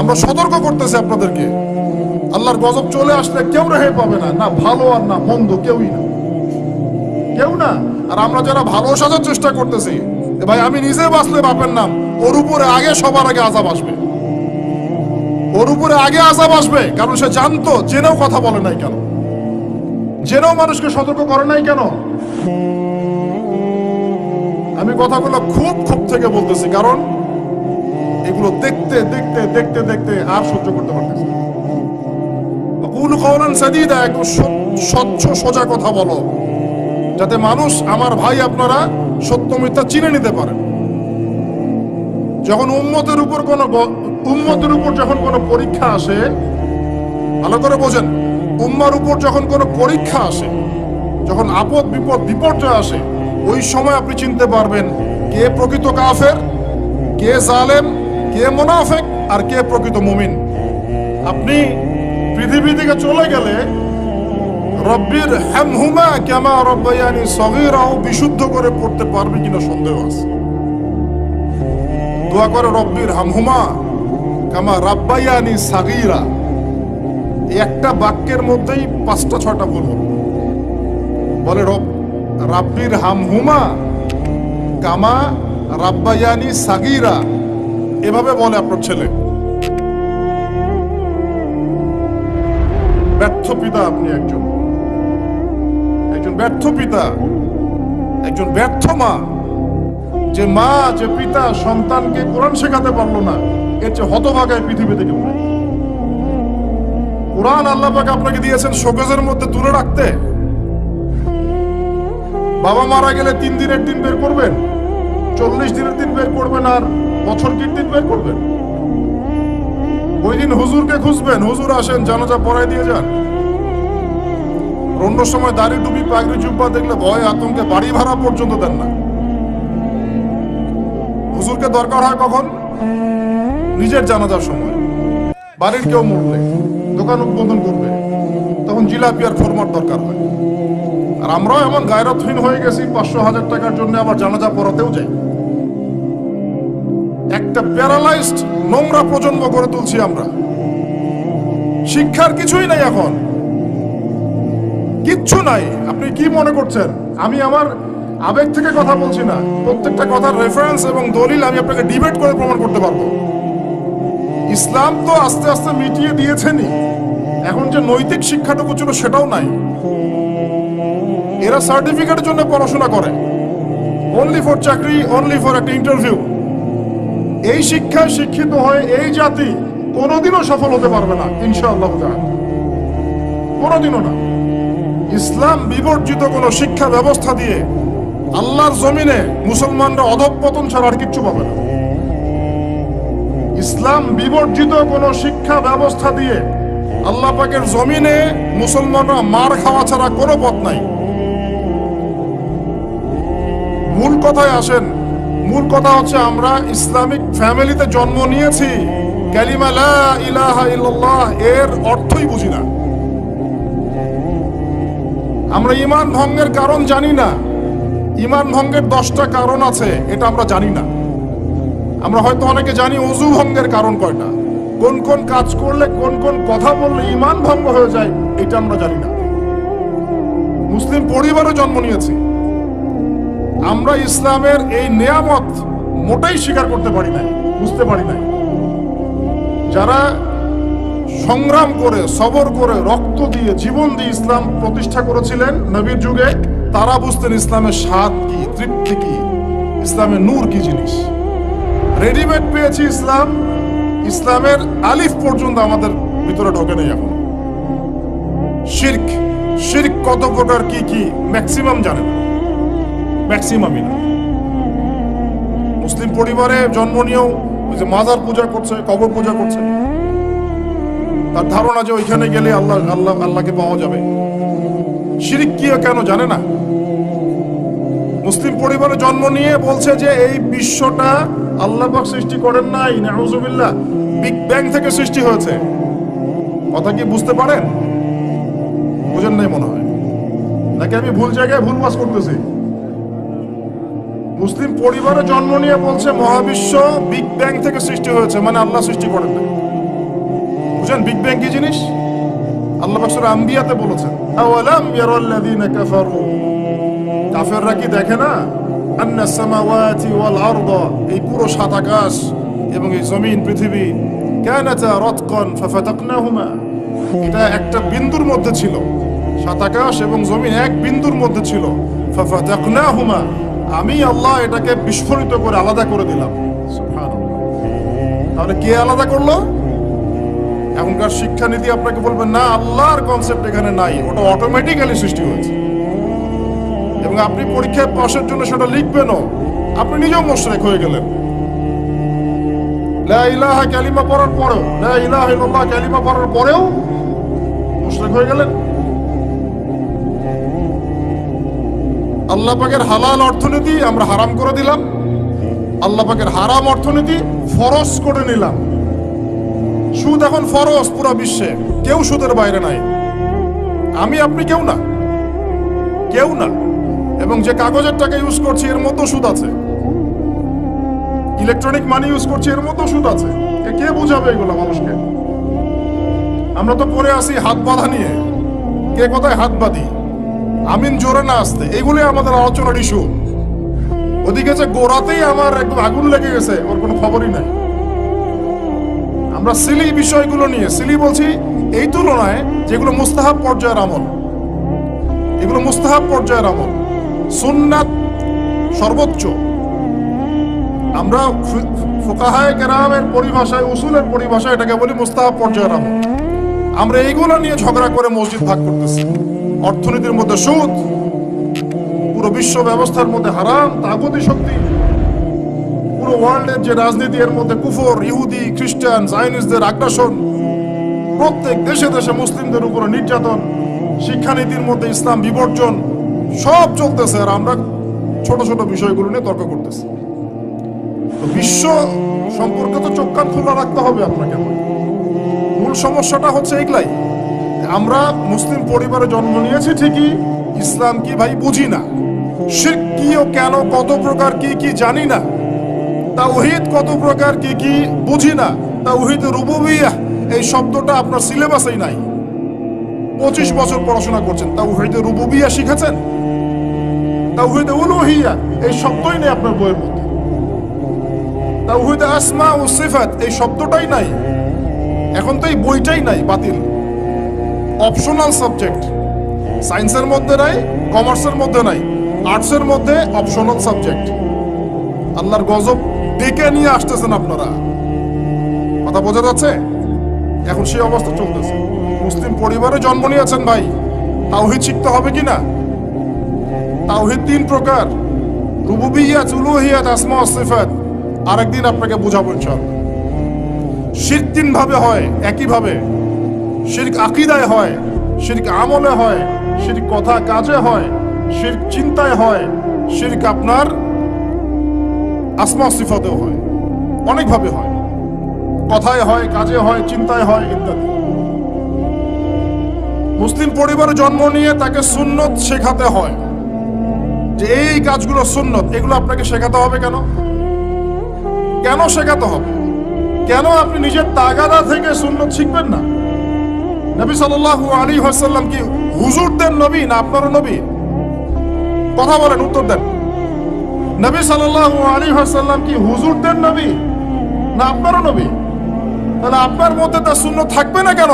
আমরা সতর্ক করতেছি আপনাদেরকে। আল্লাহর গজব চলে আসলে কেউ রেহাই পাবে না। না, ভালো আর না মন্দ, কেউই না। কেউ না। আর আমরা যারা ভালো সাজার চেষ্টা করতেছি ভাই, আমি নিজে বাঁচলে বাপের নাম, ওর উপরে আগে সবার আগে আজাব আসবে। ওর উপরে আগে আজাব আসবে, কারণ সে জানতো, জেনেও কথা বলে নাই কেন। জেনেও মানুষকে সতর্ক করে নাই কেন? আমি কথাগুলো খুব খুব থেকে বলতেছি, কারণ এগুলো দেখতে দেখতে দেখতে দেখতে আর সহ্য করতে পারতেছি সাদিদা, একটু স- স্বচ্ছ, সোজা কথা বলো। যাতে মানুষ, আমার ভাই আপনারা সত্য মিথ্যা চিনে নিতে পারেন। যখন উম্মতের উপর কোনো উম্মতের উপর যখন কোনো পরীক্ষা আসে, ভালো করে বোঝেন, উম্মার উপর যখন কোনো পরীক্ষা আসে, যখন আপদ বিপদ বিপর্যয় আসে, ওই সময় আপনি চিনতে পারবেন কে প্রকৃত কাফের, কে জালেম কে মোনাফেক আর কে প্রকৃত মুমিন? আপনি পৃথিবী থেকে চলে গেলে রব্বির হ্যামহুমা কেমা রব্বায়ানি সগীরাও বিশুদ্ধ করে পড়তে পারবে কিনা সন্দেহ আছে। দোয়া করে রব্বির হামহুমা কামা রাব্বায়ানি সাগীরা। একটা বাক্যের মধ্যেই পাঁচটা ছটা ভুল হলো। বলে রব রাব্বির হামহুমা কামা রাব্বায়ানি সাগীরা। এভাবে বলে আপনার ছেলে। ব্যর্থ পিতা আপনি একজন। একজন ব্যর্থ পিতা, একজন ব্যর্থ মা। যে মা, যে পিতা সন্তানকে কোরআন শেখাতে পারল না, এর চেয়ে হতভাগায় পৃথিবীতে কেউ কোরআন আল্লাহ পাক আপনাকে দিয়েছেন শোকেজের মধ্যে তুলে রাখতে। বাবা মারা গেলে তিন দিনের দিন বের করবেন, চল্লিশ দিনের দিন বের করবেন আর বছর কি বের করবেন। ওই দিন হুজুরকে খুঁজবেন, হুজুর আসেন, জানাজা পড়াই দিয়ে যান। অন্য সময় দাড়ি টুপি পাগড়ি জুব্বা দেখলে ভয়, আতঙ্কে বাড়ি ভাড়া পর্যন্ত দেন না। হুজুরকে দরকার হয় কখন? নিজের জানাজার সময়। বাড়ির কেউ মরলে দোকান উদ্বোধন করবে। তখন জিলাপি আর ফরমার দরকার হয়। আর আমরাও এমন গায়রতহীন হয়ে গেছি, পাঁচশো হাজার টাকার জন্য আবার জানাজা পড়াতেও যাই। একটা প্যারালাইজড নোংরা প্রজন্ম গড়ে তুলছি আমরা। শিক্ষার কিছুই নাই এখন। কিচ্ছু নাই। আপনি কি মনে করছেন? আমি আমার আবেগ থেকে কথা বলছি না। প্রত্যেকটা কথার রেফারেন্স এবং দলিল আমি আপনাকে ডিবেট করে প্রমাণ করতে পারব। ইসলাম তো আস্তে আস্তে মিটিয়ে দিয়েছেনই। এখন যে নৈতিক শিক্ষাটুকু ছিল সেটাও নাই। এরা সার্টিফিকেটের জন্য পড়াশোনা করে। অনলি ফর চাকরি অনলি ফর একটা ইন্টারভিউ এই শিক্ষায় শিক্ষিত হয়ে এই জাতি কোনোদিনও সফল হতে পারবে না, ইনশাআল্লাহ। কোনোদিনও না। ইসলাম বিবর্জিত কোনো শিক্ষা ব্যবস্থা দিয়ে আল্লাহর জমিনে মুসলমানরা অধঃপতন ছাড়া আর কিচ্ছু পাবে না। ইসলাম বিবর্জিত কোনো শিক্ষা ব্যবস্থা দিয়ে আল্লাহ পাকের জমিনে মুসলমানরা মার খাওয়া ছাড়া কোনো পথ নাই। মূল কথায় আসেন মূল কথা হচ্ছে আমরা ইসলামিক ফ্যামিলিতে জন্ম নিয়েছি। কালিমা লা এর অর্থই বুঝি না। আমরা ইমান ভঙ্গের কারণ জানি না। ইমান ভঙ্গের দশটা কারণ আছে, এটা আমরা জানি না। আমরা হয়তো অনেকে জানি অজু ভঙ্গের কারণ কয়টা। কোন কোন কাজ করলে, কোন কোন কথা বললে ইমান ভঙ্গ হয়ে যায়, এটা আমরা জানি না। মুসলিম পরিবারে জন্ম নিয়েছি। আমরা ইসলামের এই নিয়ামত মোটাই স্বীকার করতে পারি নাই, বুঝতে পারি নাই। যারা সংগ্রাম করে, সবর করে, রক্ত দিয়ে, জীবন দিয়ে ইসলাম প্রতিষ্ঠা করেছিলেন নবীর যুগে, তারা বুঝতেন ইসলামের স্বাদ কি, তৃপ্তি কি, ইসলামের নূর কি জিনিস। রেডিমেড পেয়েছি ইসলাম, ইসলামের আলিফ পর্যন্ত আমাদের ভিতরে ঢোকে নেই এখন। শির্ক শির্ক কত প্রকার কি কি ম্যাক্সিমাম জানেন। ম্যাক্সিমামই না। মুসলিম পরিবারে জন্ম নিয়েও ওই যে মাজার পূজা করছে, কবর পূজা করছে। তার ধারণা যে ওইখানে গেলে আল্লাহ আল্লাহ, আল্লাহকে পাওয়া যাবে। শিরিক কি কেন জানে না? মুসলিম পরিবারে জন্ম নিয়ে বলছে যে এই বিশ্বটা আল্লাহ সৃষ্টি করেন নাই, নাউজুবিল্লাহ। বিগ ব্যাং থেকে সৃষ্টি হয়েছে। কথা কি বুঝতে পারেন? বুঝেন নাই মনে হয়। নাকি আমি ভুল জায়গায় ভুল বাস করতেছি? মুসলিম পরিবারে জন্ম নিয়ে বলছে মহাবিশ্ব বিগ ব্যাং থেকে সৃষ্টি হয়েছে মানে আল্লাহ সৃষ্টি করেন না বুঝেন বিগ ব্যাং কি জিনিস? আল্লাহ আম্বিয়াতে বলেছেন কাফেররা কি দেখে না? এই পুরো সাত আকাশ এবং এই জমিন, পৃথিবী, কানাতা এটা একটা বিন্দুর মধ্যে ছিল। সাত আকাশ এবং জমিন এক বিন্দুর মধ্যে ছিল। আমি আল্লাহ এটাকে বিস্ফোরিত করে আলাদা করে দিলাম। তাহলে কে আলাদা করল? এখনকার শিক্ষানীতি আপনাকে বলবেন না, আল্লাহর কনসেপ্ট এখানে নাই। ওটা অটোমেটিক্যালি সৃষ্টি হয়েছে। এবং আপনি পরীক্ষায় পাশের জন্য সেটা লিখবেনও আপনি নিজেও মোশরেক হয়ে গেলেন। কালিমা পড়ার পরেও কালিমা পড়ার পরেও মোশরেক হয়ে গেলেন। আল্লাহ পাকের হালাল অর্থনীতি আমরা হারাম করে দিলাম। আল্লাহ পাকের হারাম অর্থনীতি ফরজ করে নিলাম। সুদ এখন ফরজ পুরো বিশ্বে। কেউ সুদের বাইরে নাই। আমি, আপনি কেউ না। কেউ না। এবং যে কাগজের টাকা ইউজ করছি, এর মতো সুদ আছে। ইলেকট্রনিক মানি ইউজ করছি, এর মতো সুদ আছে। কে বোঝাবে এগুলো মানুষকে? আমরা তো পরে আসি হাত বাঁধা নিয়ে। কে কোথায় হাত বাঁধি? আমিন জোরে না আসতে এগুলি আমাদের আলোচনার ইস্যু ওদিকে যে গোড়াতেই আমার একদম আগুন লেগে গেছে ওর কোনো খবরই নাই। আমরা সিলি বিষয়গুলো নিয়ে, সিলি বলছি এই তুলনায় যেগুলো মুস্তাহাব পর্যায়ের আমল, এগুলো মুস্তাহাব পর্যায়ের আমল, সুন্নাত সর্বোচ্চ। আমরা ফুকাহায়ে কেরামের পরিভাষায়, উসুলের পরিভাষায় এটাকে বলি মুস্তাহাব পর্যায়ের আমল। আমরা এইগুলো নিয়ে ঝগড়া করে মসজিদ ভাগ করতেছি। অর্থনীতির মধ্যে সুদ, পুরো বিশ্ব ব্যবস্থার মধ্যে হারাম, তাগতি শক্তি, পুরো ওয়ার্ল্ডের যে রাজনীতি এর মধ্যে কুফর, ইহুদি, খ্রিস্টান চাইনিজদের আগ্রাসন, প্রত্যেক দেশে দেশে মুসলিমদের উপরে নির্যাতন, শিক্ষানীতির মধ্যে ইসলাম বিবর্জন, সব চলতেছে আর আমরা ছোট ছোট বিষয়গুলো নিয়ে তর্ক করতেছি। বিশ্ব সম্পর্কে তো চোখ কান খোলা রাখতে হবে আপনাকে। মূল সমস্যাটা হচ্ছে এগুলাই। আমরা মুসলিম পরিবারে জন্ম নিয়েছি ঠিকই, ইসলাম কি ভাই বুঝি না? শিরক কি ও কেন, কত প্রকার কি কি জানি না? তা তাওহিদ কত প্রকার কি কি বুঝি না? তা তাওহিদ রুবুবিয়া, এই শব্দটা আপনার সিলেবাসেই নাই। পঁচিশ বছর পড়াশোনা করছেন তা তাওহিদ রুবুবিয়া শিখেছেন? তা তাওহিদ উলুহিয়া, এই শব্দই নেই আপনার বইয়ের মধ্যে। তাওহিদ আসমা ও সিফাত, এই শব্দটাই নাই। এখন তো এই বইটাই নাই, বাতিল। অপশনাল সাবজেক্ট সায়েন্সের মধ্যে নাই কমার্সের মধ্যে নাই আর্টসের মধ্যে অপশনাল সাবজেক্ট আল্লাহর গজব ডেকে নিয়ে আসতেছেন আপনারা। কথা বোঝা যাচ্ছে? এখন সেই অবস্থা চলতেছে। মুসলিম পরিবারে জন্ম নিয়েছেন ভাই। তাওহিদ শিখতে হবে কি না? তাওহিদ তিন প্রকার। রুবুবিয়াত, উলুহিয়াত, আসমা সিফাত। আরেকদিন আপনাকে বুঝাবো ইনশাআল্লাহ। শিরক তিন ভাবে হয় একই ভাবে শিরক আকিদায় হয়, শিরক আমলে হয়, শিরক কথা কাজে হয়, শিরক চিন্তায় হয়, শিরক আপনার আসমা সিফাতেও হয়, অনেকভাবে হয়। কথায় হয়, কাজে হয়, চিন্তায় হয়, ইত্যাদি। মুসলিম পরিবারে জন্ম নিয়ে তাকে সুন্নত শেখাতে হয়। যে এই কাজগুলো সুন্নত, এগুলো আপনাকে শেখাতে হবে কেন? কেন শেখাতে হবে? কেন আপনি নিজের তাগাদা থেকে সুন্নত শিখবেন না? নবী সাল্লাল্লাহু আলী হাসাল্লাম কি হুজুরদের নবী না আপনারও নবী? কথা বলেন, উত্তর দেন। নবী সাল্লাল্লাহু আলী হাসাল্লাম কি হুজুরদের নবী না আপনারও নবী? তাহলে আপনার মধ্যে তার শূন্য থাকবে না কেন?